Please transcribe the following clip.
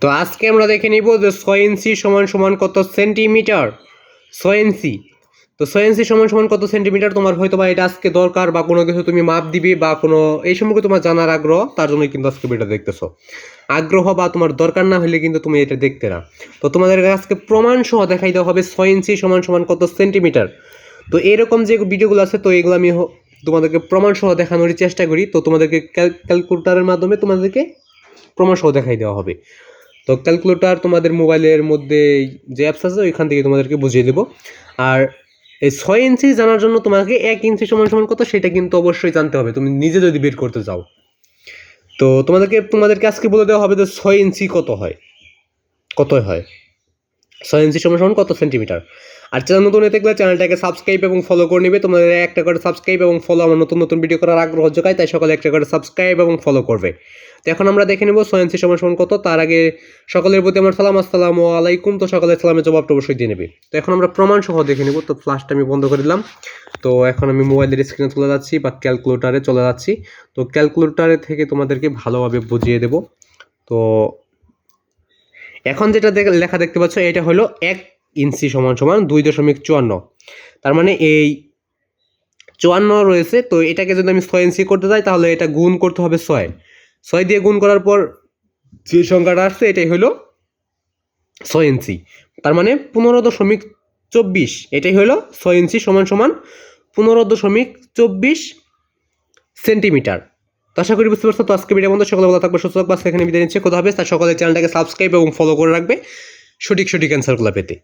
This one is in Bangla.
তো আজকে আমরা দেখে নিব যে ছয় ইঞ্চি সমান সমান কত সেন্টিমিটার? ছয় ইঞ্চি। তো ছয় ইঞ্চি সমান সমান কত সেন্টিমিটার? তোমার হয়তো বা এটা আজকে দরকার বা কোনো কিছু তুমি মাপ দিবে বা কোনো এই সম্পর্কে তোমার জানার আগ্রহ, তার জন্যই কিন্তু আজকে ভিডিও দেখতেছো। আগ্রহ বা তোমার দরকার না হলে কিন্তু তুমি এটা দেখতে না। তো তোমাদের আজকে প্রমাণ সহ দেখাই দেওয়া হবে ছয় ইঞ্চি সমান সমান কত সেন্টিমিটার। তো এরকম যে ভিডিওগুলো আছে, তো এগুলো আমি তোমাদেরকে প্রমাণ সহ দেখানোর চেষ্টা করি। তো তোমাদেরকে ক্যালকুলেটারের মাধ্যমে তোমাদেরকে সহ দেখাই দেওয়া হবে। তো ক্যালকুলেটার তোমাদের মোবাইলের মধ্যে যে অ্যাপস আছে, ওইখান থেকে তোমাদেরকে বুঝিয়ে দেবো। আর এই ছয় ইঞ্চি জানার জন্য তোমাকে এক ইঞ্চি সমান সমান কত, সেটা কিন্তু অবশ্যই জানতে হবে। তুমি নিজে যদি বের করতে চাও। তো তোমাদেরকে তোমাদেরকে আজকে বলে দেওয়া হবে যে ছয় ইঞ্চি কত হয়? কত হয়? ছয় ইঞ্চি সমান কত সেন্টিমিটার? আর চ্যানেল নতুন হয়ে থাকলে চ্যানেলটাকে সাবস্ক্রাইব এবং ফলো করে নেবে, তোমাদের একটা করে সাবস্ক্রাইব এবং ফলো আমার নতুন নতুন ভিডিও করার আগ্রহ যোগায় তাই সকলে একটা করে সাবস্ক্রাইব এবং ফলো করবে। তো এখন আমরা দেখে নেব ছয় ইঞ্চি সমান কত, তার আগে সকলের প্রতি আমার সালাম, আসসালামু আলাইকুম। তো সকালের সালামের জবাবটা অবশ্যই দিয়ে নেবে। তো এখন আমরা প্রমাণ সহ দেখে নেব, তো ফ্লাশটা আমি বন্ধ করে দিলাম। তো এখন আমি মোবাইলের স্ক্রিনে চলে যাচ্ছি বা ক্যালকুলেটারে চলে যাচ্ছি। তো ক্যালকুলেটারে থেকে তোমাদেরকে ভালোভাবে বুঝিয়ে দেব। তো এখন যেটা লেখা দেখতে পাচ্ছ, এটা হলো এক ইঞ্চি সমান সমান দুই দশমিক চুয়ান্ন। তার মানে এই চুয়ান্ন রয়েছে, তো এটাকে যদি আমি ছয় ইঞ্চি করতে যাই, তাহলে এটা গুণ করতে হবে ছয়। ছয় দিয়ে গুণ করার পর যে সংখ্যাটা আসছে, এটাই হলো ছয় ইঞ্চি। তার মানে পনেরো দশমিক চব্বিশ, এটাই হলো ছয় ইঞ্চি সমান সমান পনেরো দশমিক চব্বিশ সেন্টিমিটার। তো আশা করি বুঝতে পারছ, তো আজকে ভিডিও বন্ধু, সকলে ভালো থাকবে, সুস্থ থাকবে, আজকে এখানে বিদায় নিচ্ছে কোথাও হবে তার সকলের চ্যানেলটাকে সাবস্ক্রাইব এবং ফলো করে রাখবে, সঠিক সঠিক অ্যান্সারগুলো পেতে।